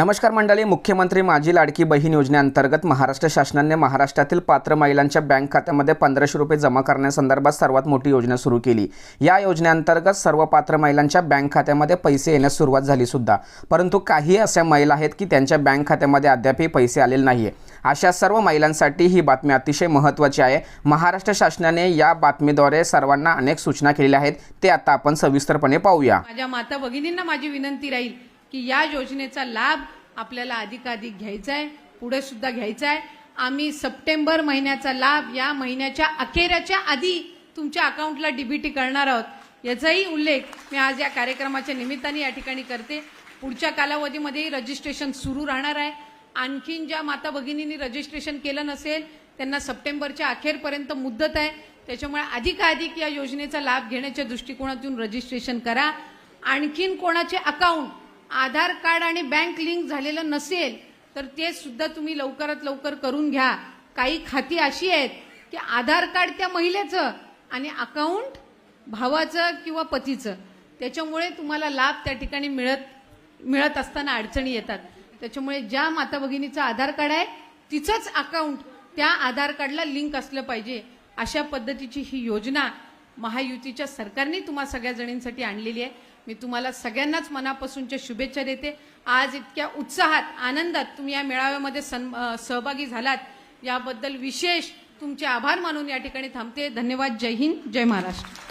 नमस्कार मंडळी मुख्यमंत्री माझी लाडकी बहीण योजनेअंतर्गत महाराष्ट्र शासनाने महाराष्ट्रातील पात्र महिलांच्या बँक खात्यामध्ये पंधराशे रुपये जमा करण्यासंदर्भात सर्वात मोठी योजना सुरू केली. या योजनेअंतर्गत सर्व पात्र महिलांच्या बँक खात्यामध्ये पैसे येण्यास सुरुवात झाली सुद्धा. परंतु काही अशा महिला आहेत की त्यांच्या बँक खात्यामध्ये अद्यापही पैसे आलेले नाही अशा सर्व महिलांसाठी ही बातमी अतिशय महत्त्वाची आहे. महाराष्ट्र शासनाने या बातमीद्वारे सर्वांना अनेक सूचना केलेल्या आहेत. ते आता आपण सविस्तरपणे पाहूया. माझ्या माता भगिनींना माझी विनंती राहील की या योजनेचा लाभ आपल्याला अधिकाधिक घ्यायचा आहे पुढे सुद्धा घ्यायचा आहे आम्ही सप्टेंबर महिन्याचा लाभ या महिन्याच्या अखेराच्या आधी तुमच्या अकाउंटला डीबीटी करणार आहोत. याचाही उल्लेख मी आज या कार्यक्रमाच्या निमित्ताने या ठिकाणी करते. पुढच्या कालावधीमध्येही रजिस्ट्रेशन सुरू राहणार आहे. आणखीन ज्या माता भगिनींनी रजिस्ट्रेशन केलं नसेल त्यांना सप्टेंबरच्या अखेरपर्यंत मुदत आहे. त्याच्यामुळे अधिकाधिक या योजनेचा लाभ घेण्याच्या दृष्टिकोनातून रजिस्ट्रेशन करा. आणखीन कोणाचे अकाउंट आधार कार्ड आणि बँक लिंक झालेलं नसेल तर ते सुद्धा तुम्ही लवकरात लवकर करून घ्या. काही खाती अशी आहेत की आधार कार्ड त्या महिलेचं आणि अकाउंट भावाचं किंवा पतीचं. त्याच्यामुळे तुम्हाला लाभ त्या ठिकाणी मिळत मिळत असताना अडचणी येतात. त्याच्यामुळे ज्या माता भगिनीचं आधार कार्ड आहे तिचंच अकाउंट त्या आधार कार्डला लिंक असलं पाहिजे अशा पद्धतीची ही योजना महायुतीच्या सरकारने तुम्हा सगळ्या जणींसाठी आणलेली आहे. मी तुम्हाला सगळ्यांनाच मनापासूनच्या शुभेच्छा देते. आज इतक्या उत्साहात आनंदात तुम्ही या मेळाव्यामध्ये सन् सहभागी झालात. याबद्दल विशेष तुमचे आभार मानून या ठिकाणी थांबते. धन्यवाद. जय हिंद. जय महाराष्ट्र.